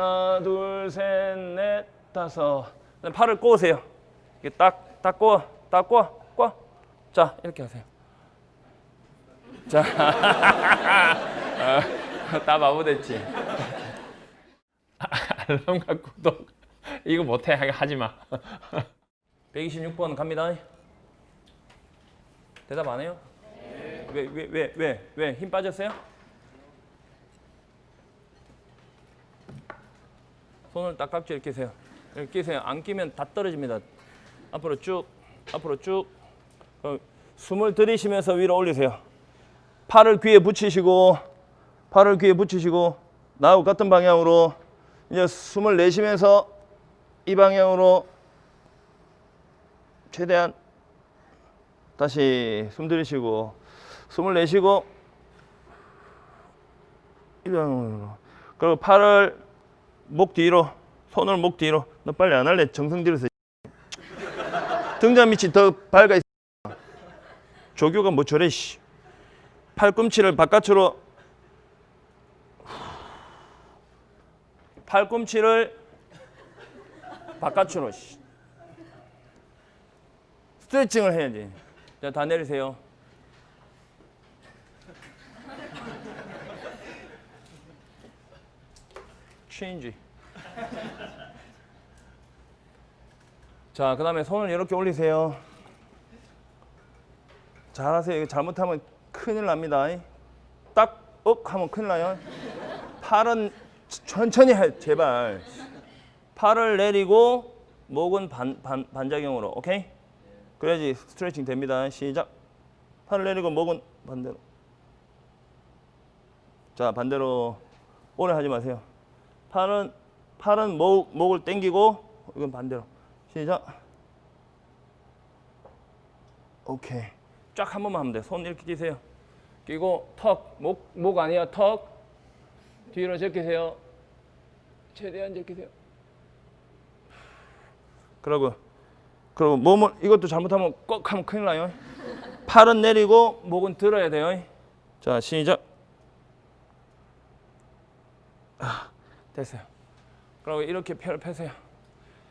하나, 둘, 셋, 넷, 다섯. 팔을 꼬으세요. 이게 딱, 딱 꼬아, 딱 꼬아, 꼬아. 자, 이렇게 하세요. 자, 어, 다 마무됐지. 알람과 구독 이거 못해 하지 마. 126번 갑니다. 대답 안 해요? 왜왜 왜 왜 왜 힘 빠졌어요? 손을 딱 깍지 이렇게 세요. 이렇게 끼세요. 안 끼면 다 떨어집니다. 앞으로 쭉, 앞으로 쭉. 그럼 숨을 들이쉬면서 위로 올리세요. 팔을 귀에 붙이시고, 팔을 귀에 붙이시고, 나하고 같은 방향으로 이제 숨을 내쉬면서 이 방향으로 최대한 다시 숨 들이쉬고, 숨을 내쉬고, 이 방향으로. 그리고 팔을 목 뒤로 손을 목 뒤로. 너 빨리 안 할래? 정성 들여서. 등잔 밑이 더 밝아 조교가 뭐 저래 씨. 팔꿈치를 바깥으로. 팔꿈치를 바깥으로 씨. 스트레칭을 해야지. 자 다 내리세요 체인지 자, 그 다음에 손을 이렇게 올리세요. 잘하세요. 이거 잘못하면 큰일 납니다. 딱, 억 하면 큰일 나요. 팔은 천천히 해, 제발. 팔을 내리고, 목은 반, 반, 반작용으로. 오케이? 그래야지 스트레칭 됩니다. 시작. 팔을 내리고, 목은 반대로. 자, 반대로. 오래 하지 마세요. 팔은, 팔은 목, 목을 당기고, 이건 반대로. 시작. 오케이. 쫙 한 번만 하면 돼. 손 이렇게 끼세요. 끼고 턱, 목, 목 아니야. 턱. 뒤로 제끼세요. 최대한 제끼세요. 그러고 그리고 몸을 이것도 잘못하면 꺽 하면 큰일 나요. 팔은 내리고 목은 들어야 돼요. 자, 시작. 됐어요. 그리고 이렇게 펴를 펴세요.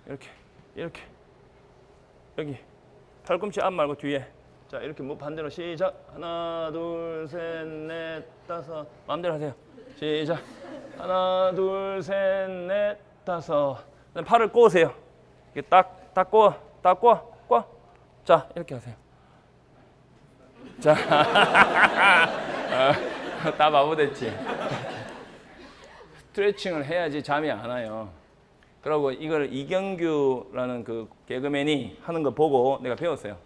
이렇게. 이렇게. 여기. 팔꿈치 앞 말고 뒤에. 자 이렇게 뭐 반대로 시작. 하나 둘 셋 넷 다섯. 마음대로 하세요. 시작. 하나 둘 셋 넷 다섯. 팔을 꼬으세요. 이렇게 딱 딱 꼬아 딱 꼬아 꼬아. 자 이렇게 하세요. 자 다 마무됐지 스트레칭을 해야지 잠이 안 와요. 그리고 이걸 이경규라는 그 개그맨이 하는 거 보고 내가 배웠어요.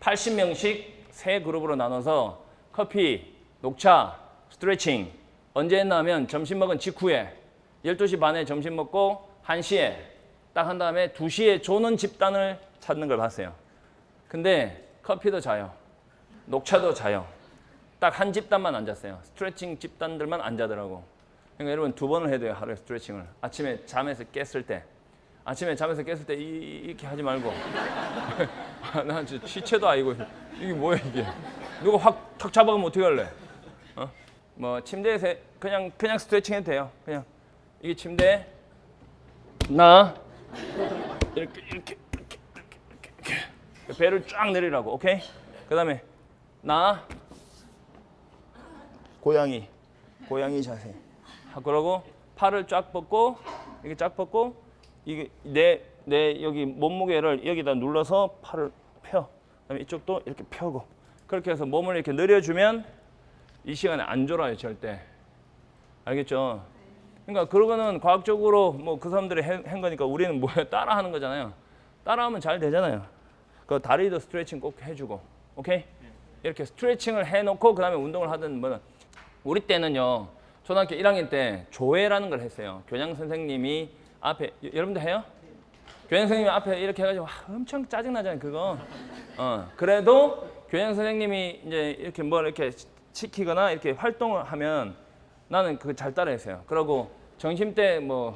80명씩 세 그룹으로 나눠서 커피, 녹차, 스트레칭 언제 했나 하면 점심 먹은 직후에 12시 반에 점심 먹고 1시에 딱 한 다음에 2시에 조는 집단을 찾는 걸 봤어요. 근데 커피도 자요. 녹차도 자요. 딱 한 집단만 앉았어요. 스트레칭 집단들만 앉아더라고. 그러니까 여러분 두 번을 해야 돼요 하루에 스트레칭을. 아침에 잠에서 깼을 때. 아침에 잠에서 깼을 때 이- 이렇게 하지 말고. 난 진짜 시체도 아니고. 이게 뭐야 이게. 누가 확 탁 잡아가면 어떻게 할래? 어? 뭐 침대에서 해- 그냥 그냥 스트레칭 해도 돼요 그냥. 이게 침대. 나. 이렇게 이렇게 이렇게 이렇게, 이렇게. 배를 쫙 내리라고 오케이? 그 다음에 나. 고양이. 고양이 자세. 하, 그러고 팔을 쫙 뻗고 이렇게 쫙 뻗고 이게 내, 내 여기 몸무게를 여기다 눌러서 팔을 펴. 그다음에 이쪽도 이렇게 펴고 그렇게 해서 몸을 이렇게 늘려주면 이 시간에 안 졸아요 절대. 알겠죠? 그러니까 그러고는 과학적으로 뭐 그 사람들이 해- 한 거니까 우리는 뭐야 따라하는 거잖아요. 따라하면 잘 되잖아요. 그 다리도 스트레칭 꼭 해주고, 오케이? 이렇게 스트레칭을 해놓고 그 다음에 운동을 하든 뭐는 우리 때는요 초등학교 1학년 때 조회라는 걸 했어요. 교장 선생님이 앞에 여- 여러분들 해요? 교장 선생님이 앞에 이렇게 해가지고 와, 엄청 짜증 나잖아요 그거. 어 그래도 교장 선생님이 이제 이렇게 뭘 이렇게 시- 시키거나 이렇게 활동을 하면 나는 그거 잘 따라했어요. 그러고 점심 때 뭐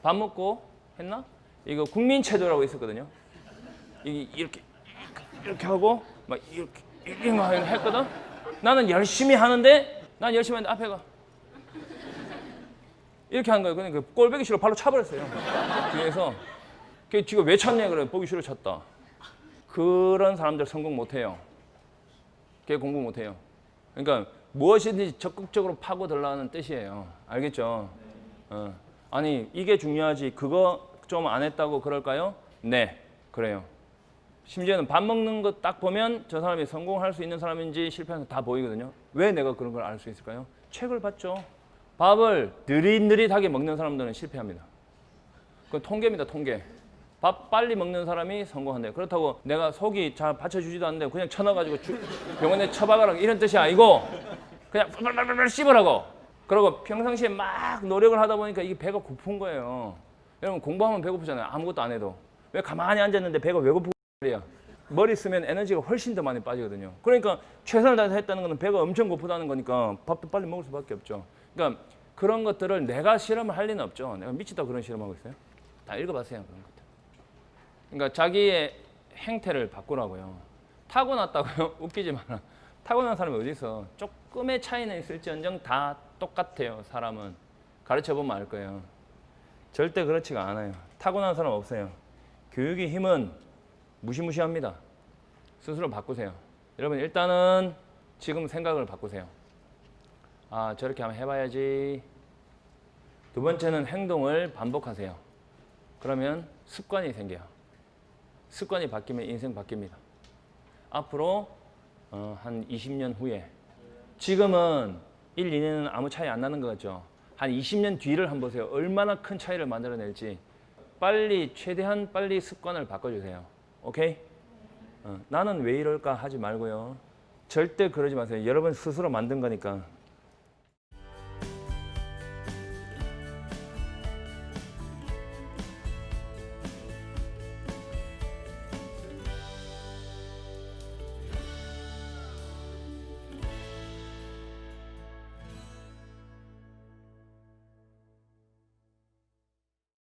밥 먹고 했나? 이거 국민체조라고 있었거든요. 이 이렇게 이렇게 하고 막 이렇게 이렇게 막 했거든. 나는 열심히 하는데 난 열심히 하는데 앞에가 이렇게 한 거예요. 그러니까 꼴보기 싫어 발로 차버렸어요. 뒤에서 그 지금 왜 쳤냐 그래 보기 싫어 쳤다. 그런 사람들 성공 못해요. 걔 공부 못해요. 그러니까 무엇이든지 적극적으로 파고들라는 뜻이에요. 알겠죠? 어. 아니 이게 중요하지. 그거 좀 안 했다고 그럴까요? 네, 그래요. 심지어는 밥 먹는 거딱 보면 저 사람이 성공할 수 있는 사람인지 실패하는 거다 보이거든요. 왜 내가 그런 걸 알 수 있을까요? 책을 봤죠. 밥을 느릿느릿하게 먹는 사람들은 실패합니다. 그 통계입니다, 통계. 밥 빨리 먹는 사람이 성공한대요. 그렇다고 내가 속이 잘 받쳐주지도 않는데 그냥 쳐넣어가지고 주- 병원에 처박으라 이런 뜻이 아니고 그냥 빨빨빨빨 씹으라고. 그리고 평상시에 막 노력을 하다 보니까 이게 배가 고픈 거예요. 여러분 공부하면 배고프잖아요. 아무것도 안 해도. 왜 가만히 앉았는데 배가 왜 고프고 말이야. 머리 쓰면 에너지가 훨씬 더 많이 빠지거든요. 그러니까 최선을 다해서 했다는 것은 배가 엄청 고프다는 거니까 밥도 빨리 먹을 수밖에 없죠. 그러니까 그런 것들을 내가 실험을 할 리는 없죠. 내가 미치다 그런 실험하고 있어요. 다 읽어봤어요 그런 것들. 그러니까 자기의 행태를 바꾸라고요. 타고났다고요? 웃기지 마라. 타고난 사람이 어디 있어? 조금의 차이는 있을지언정 다 똑같아요. 사람은 가르쳐 보면 알 거예요. 절대 그렇지가 않아요. 타고난 사람 없어요. 교육의 힘은 무시무시합니다. 스스로 바꾸세요. 여러분 일단은 지금 생각을 바꾸세요. 아 저렇게 한번 해봐야지. 두 번째는 행동을 반복하세요. 그러면 습관이 생겨요. 습관이 바뀌면 인생 바뀝니다. 앞으로 어, 한 20년 후에 지금은 1, 2년은 아무 차이 안 나는 것 같죠. 한 20년 뒤를 한번 보세요. 얼마나 큰 차이를 만들어낼지. 빨리 최대한 빨리 습관을 바꿔주세요. 오케이? 어, 나는 왜 이럴까 하지 말고요. 절대 그러지 마세요. 여러분 스스로 만든 거니까